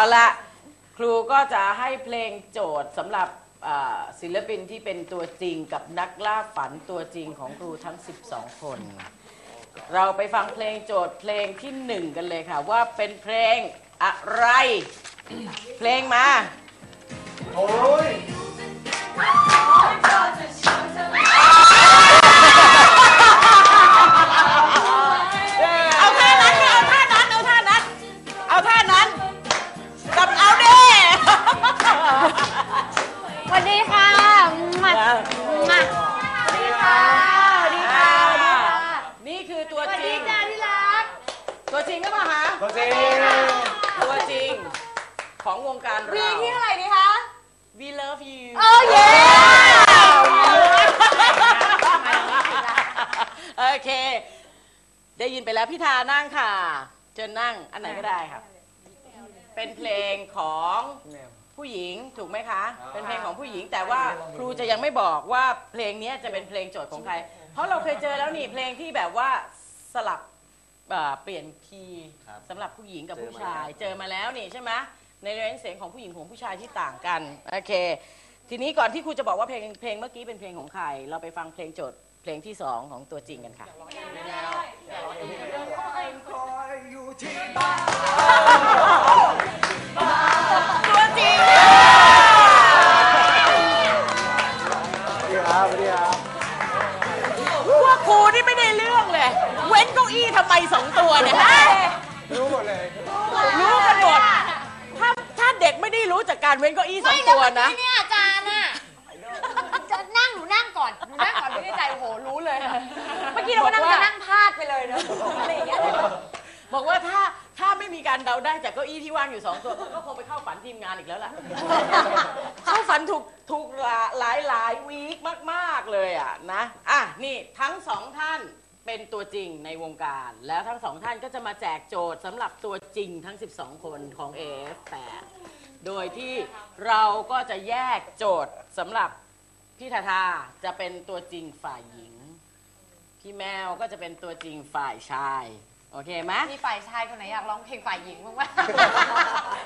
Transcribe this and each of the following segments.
าละครูก็จะให้เพลงโจทย์สำหรับอ่าศิลปินที่เป็นตัวจริงกับนักล่าฝันตัวจริงของครูทั้ง 12 คน เราไปฟังเพลงโจทย์เพลงที่หนึ่งกันเลยค่ะ ว่าเป็นเพลงอะไร เพลงมา โอ้ย ตัวจริงก็มาหาตัวจริงตัวจริง ของวงการวีเราที่เท่าไหร่ดีคะ We love you โอ้เย้โอเค ได้ยินไปแล้วพี่ทานั่งค่ะ เชิญนั่งอันไหนก็ได้ค่ะเป็นเพลงของผู้หญิงถูกไหมคะ เป็นเพลงของผู้หญิงแต่ว่าครูจะยังไม่บอกว่าเพลงนี้จะเป็นเพลงโจทย์ของใคร เพราะเราเคยเจอแล้วนี่เพลงที่แบบว่าสลับ เอ่อเปลี่ยนคีย์สำหรับผู้หญิงกับผู้ชาย เจอมาแล้วนี่ใช่ไหมในเรนจ์เสียงของผู้หญิงของผู้ชายที่ต่างกันโอเค ทีนี้ก่อนที่ครูจะบอกว่าเพลงเพลงเมื่อกี้เป็นเพลงของใคร เราไปฟังเพลงโจทย์เพลงที่สองของตัวจริงกันค่ะตัว ไมสองตัวเนี่ยฮะรู้หมดเลย รู้กันหมดถ้าถ้าเด็กไม่ได้รู้จากการเว้นเก้าอี้สองตัวนะ ไม่เนี่ยอาจารย์น่ะจะนั่งหนูนั่งก่อนหนูนั่งก่อนไม่ได้ใจโอ้โหรู้เลยเมื่อกี้เราก็นั่งบอกว่า จะนั่งพลาดไปเลยเนอะอะไรอย่างเงี้ย บอกว่าถ้าถ้าไม่มีการเดาได้จากเก้าอี้ที่ว่างอยู่สองตัวก็คงไปเข้าฝันทีมงานอีกแล้วล่ะ เข้าฝันถูกถูกหลายหลายวีคมาก ๆ เลยอะนะ อะ นี่ทั้งสองท่าน เป็นตัวจริงในวงการ แล้วทั้งสองท่านก็จะมาแจกโจทย์สำหรับตัวจริงทั้ง 12 คนของ AF8 โดยที่เราก็จะแยกโจทย์สำหรับพี่ทาทาจะเป็นตัวจริงฝ่ายหญิง พี่แมวก็จะเป็นตัวจริงฝ่ายชาย โอเคไหมมีฝ่ายชายคนไหนอยากร้องเพลงฝ่ายหญิงบ้างไหม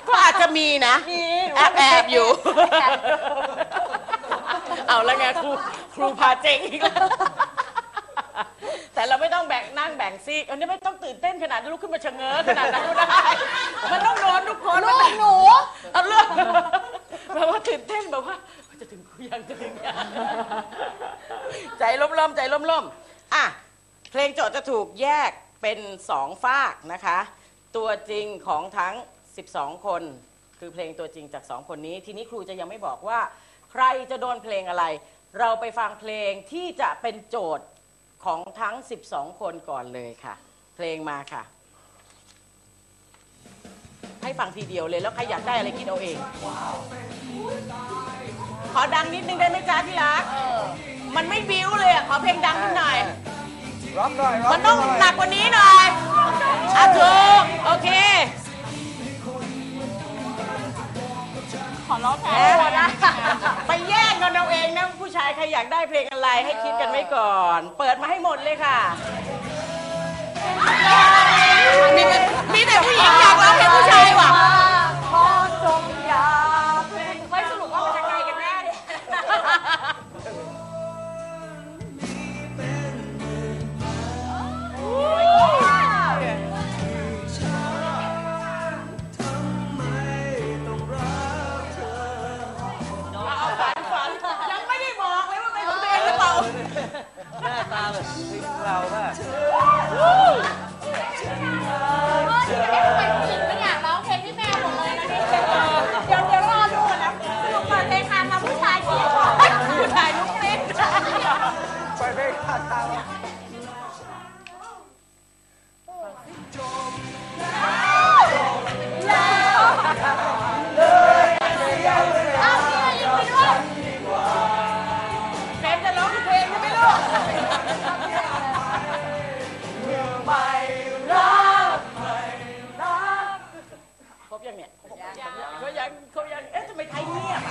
ก็อาจจะมีนะ มีหนูแอบแอบอยู่ แอบ เอาแล้วไงครูครูพาเจ๊งอีกแล้วแต่เรา ไม่ต้องแบ่งนั่งแบ่งซีกอันนี้ไม่ต้องตื่นเต้นขนาดนั้นลุกขึ้นมาชะเง้อขนาดนั้นก็ได้ มันต้องนอนทุกคนลูกหนูเอาเรื่องแบบว่าตื่นเต้นแบบว่าจะถึงครูยังจะถึงยังใจล่มๆใจล่มๆอะเพลงโจทย์จะถูกแยกเป็นสองฝากนะคะ ตัวจริงของทั้ง 12 คน คือเพลงตัวจริงจากสองคนนี้ ทีนี้ครูจะยังไม่บอกว่า ใครจะโดนเพลงอะไร เราไปฟังเพลงที่จะเป็นโจทย์ ของทั้ง 12 คนก่อนเลยค่ะ เพลงมาค่ะ ให้ฟังทีเดียวเลยแล้วใครอยากได้อะไรคิดเอาเอง ขอดังนิดนึงได้ไหมจ๊ะที่รักมันไม่บิ้วเลยอะขอเพลงดังนิดหน่อยร้องหน่อยร้องมันต้องหน่อยหนักกว่านี้หน่อยอะถูกโอเค ร้องแทนไปแย่งกันเอาเองนะผู้ชายใครอยากได้เพลงอะไรให้คิดกันไว้ก่อน เปิดมาให้หมดเลยค่ะ มีแต่มีแต่ผู้หญิงอยากร้องเพลงผู้ชายว่ะ หน้าตาแบบเราป่ะ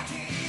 เ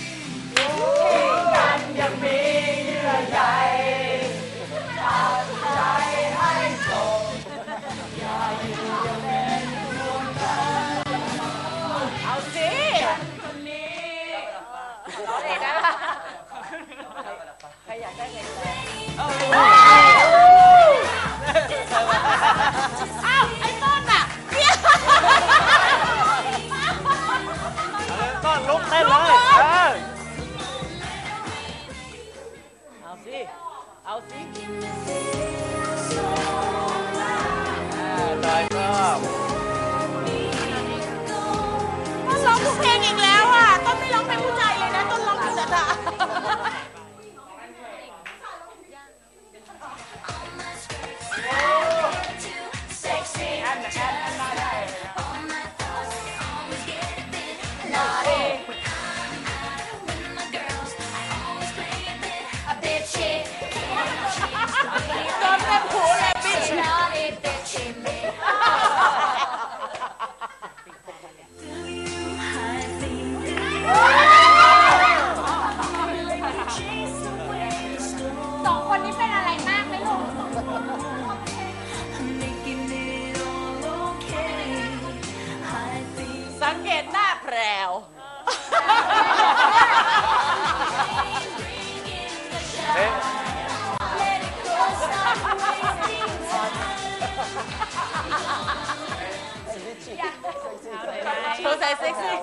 โชว์ใส่เซ็กซี่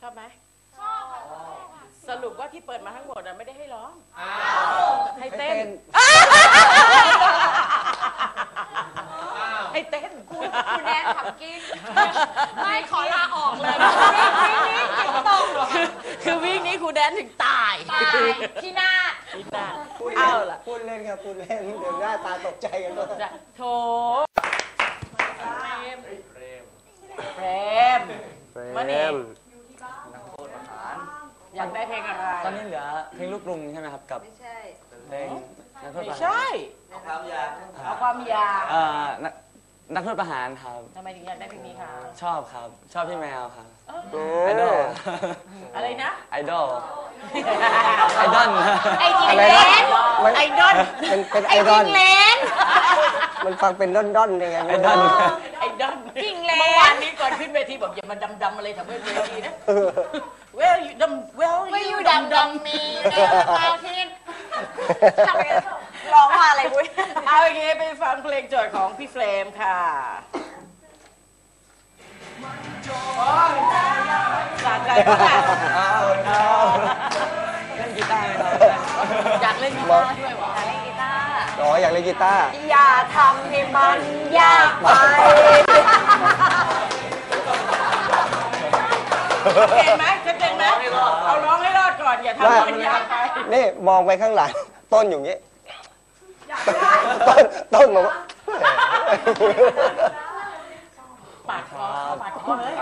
ชอบไหมสรุปว่าที่เปิดมาทั้งหมดอะไม่ได้ให้ร้องให้เต้น ให้เต้น คุณแนนขับกินไม่ขอลาออกเลยวิ่งวิ่งวิ่งตกคือวิ่งนี้ครูแดนถึงตายตายพี่นาฏพี่นาพูดเอาเล่นล่ะ พูดเล่นครับพูดเล่นเดี๋ยวหน้าตาตกใจกันด้วยจะโถเฟรม มานี่ อยากได้เพลงอะไร ตอนนี้เหลือเพลงลูกกรุงใช่ไหมครับ กับเพลงนักโทษ ไม่ ประหาร ใช่ เอาความอยาก เอ่อนักนักโทษ ประหารครับ ทำไมถึงอยากได้เพลงนี้คะชอบครับ ชอบพี่แมวครับโอ้ไอดอลอะไรนะ ไอดอลไอดอลไอ้ยิงอะไรเลนะนมันไอดอลเป็นเป็นไอไอ้ดอยิลงเลนมันฟังเป็นด้อนด้อนๆยังไงไอไม่ดอรู้ลไอดอลจริงแล้วเมื่อวานนี้ก่อนขึ้นเวทีบอกอย่ามาดำๆอะไรแถวเวทีนะ Well you ดำ Well ไม่อ you ยู่ดำดำดดำมีเดินมาที่ทำไม ร้องว่าอะไรบุ้ยำเอาอย่างงี้ไปฟังเพลงโจทย์ของพี่เฟรมค่ะสะใจมากเอาเอาเล่นกีตาร์ไหมครับอยากเล่นกีตาร์ด้วยวะเล่นกีตาร์อ๋ออยากเล่นกีตาร์อย่าทำให้มันยากไปเก่งไหมจะเก่งไหมเอาร้องให้รอดก่อนอย่าทำให้มันยากไปนี่มองไปข้างหลังต้นอยู่อย่างงี้ ต้นต้นบอกว่าปาดคอปาดคอเลย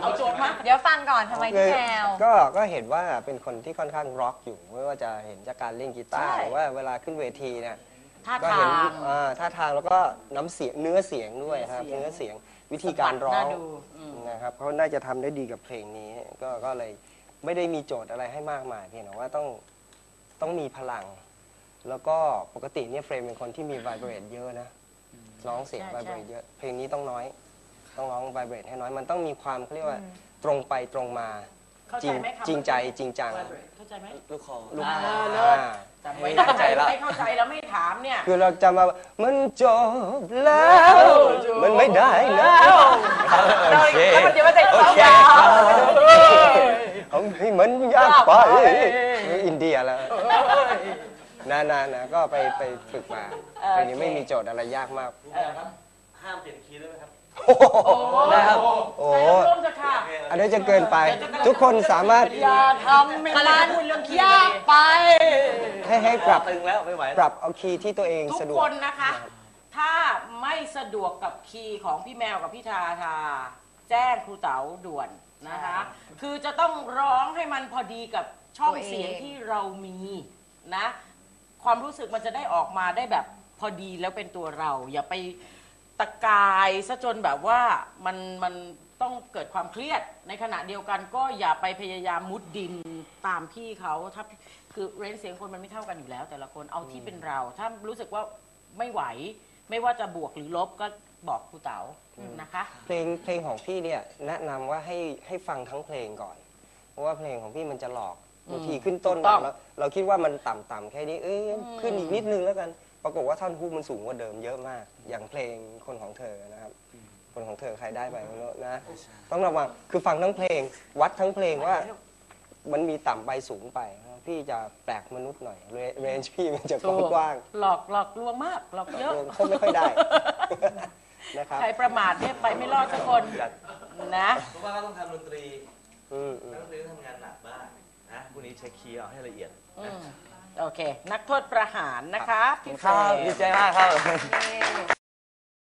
เอาโจทย์มาเดี๋ยวฟังก่อนทำไมคือพี่แมวก็ก็เห็นว่าเป็นคนที่ค่อนข้างร็อกอยู่ไม่ว่าจะเห็นจากการเล่นกีตาร์ใช่ หรือว่าเวลาขึ้นเวทีเนี่ยท่าก็ทาเห็นง อ่าท่าทางแล้วก็น้ำเสียงเนื้อเสียงด้วยครับเนื้เนื้ออเสีเสียยง งวิธีการร้องน่าดูอืม นะครับเขาน่าจะทำได้ดีกับเพลงนี้ ก็ก็เลยไม่ได้มีโจทย์อะไรให้มากมายเพียงแต่ว่าต้องต้องมีพลัง แล้วก็ปกติเนี่ยเฟรมเป็นคนที่มีไวเบรตเยอะนะร้องเสียงใช่ไวเบรตใช่ เยอะ เพลงนี้ต้องน้อย ต้องร้องไวเบรตให้น้อยมันต้องมีความเขาเรียกว่าตรงไปตรงมาเข้าจใจริงไหมคำจริงใจจริงจัง เข้าใจไหม ลูกคอ ลูกอ่าคอเลิศ อ่า จำไว้นะเข้าใจแล้วไม่เข้าใจแล้วไม่ถามเนี่ย คือเราจะมามันจบแล้ว มันไม่ได้แล้ว โอเค แล้วมันจะมาใส่โอเขาเค ยาวเอาให้มันยากไปยากไปอินเดียแล้ว นะนะนะก็ไปไปฝึกมาเพลงนี้ไม่มีโจทย์อะไรยากมาก เออโอ้โหได้ครับ โอ้ใส่โหร่วมจะค่ะอันนี้จะเกินไป ทุกคนสามารถอย่าทำให้มันพูดเรื่องขี้ยากไป ให้ให้ปรับตึงแล้วไม่ไหวปรับเอาคีย์ที่ตัวเองทุกสะดวคก นนะคะ ถ้าไม่สะดวกกับคีย์ของพี่แมวกับพี่ทาทา แจ้งครูเต๋าด่วนนะคะ คือจะต้องร้องให้มันพอดีกับช่องตัวเอง เสียงที่เรามีนะ ความรู้สึกมันจะได้ออกมาได้แบบพอดีแล้วเป็นตัวเรา อย่าไปตะกายซะจนแบบว่ามันมันต้องเกิดความเครียดในขณะเดียวกันก็อย่าไปพยายามมุดดินตามพี่เขาถ้าคือเรนเสียงคนมันไม่เท่ากันอยู่แล้ว แต่ละคนเอาที่เป็นเรา ถ้ารู้สึกว่าไม่ไหว ไม่ว่าจะบวกหรือลบก็บอกครูเต๋านะคะ เพลงเพลงของพี่เนี่ยแนะนำว่าให้ให้ฟังทั้งเพลงก่อน เพราะว่าเพลงของพี่มันจะหลอก บางทีขึ้นต้นถูกต้องมาแล้วเราคิดว่ามันต่ำๆแค่นี้เอ้ยอืมขึ้นอีกนิดนึงแล้วกัน ปรากฏว่าท่อนฮุกมันสูงกว่าเดิมเยอะมาก อย่างเพลงคนของเธอนะครับ คนของเธอใครได้ไปไม่รู้นะ ต้องระวังคือฟังทั้งเพลง วัดทั้งเพลงว่า มันมีต่ำไปสูงไปพี่จะแปลกมนุษย์หน่อยเรนจ์พี่มันจะถูกกว้างหลอกหลอกลวงมาก หลอกๆเยอะเขาไม่ค่อยได้ นะครับใครประมาทเนี่ยไปไม่รอดสักคนนะ เพราะว่าก็ต้องทำดนตรีอืมอืมนักดนตรีต้องทำงานหนักมาก นะพวกนี้เช็คคีย์เอาให้ละเอียดอืมโอเค นักโทษประหารนะคะพี่เฟครับรดีม ใจมากครับ นี่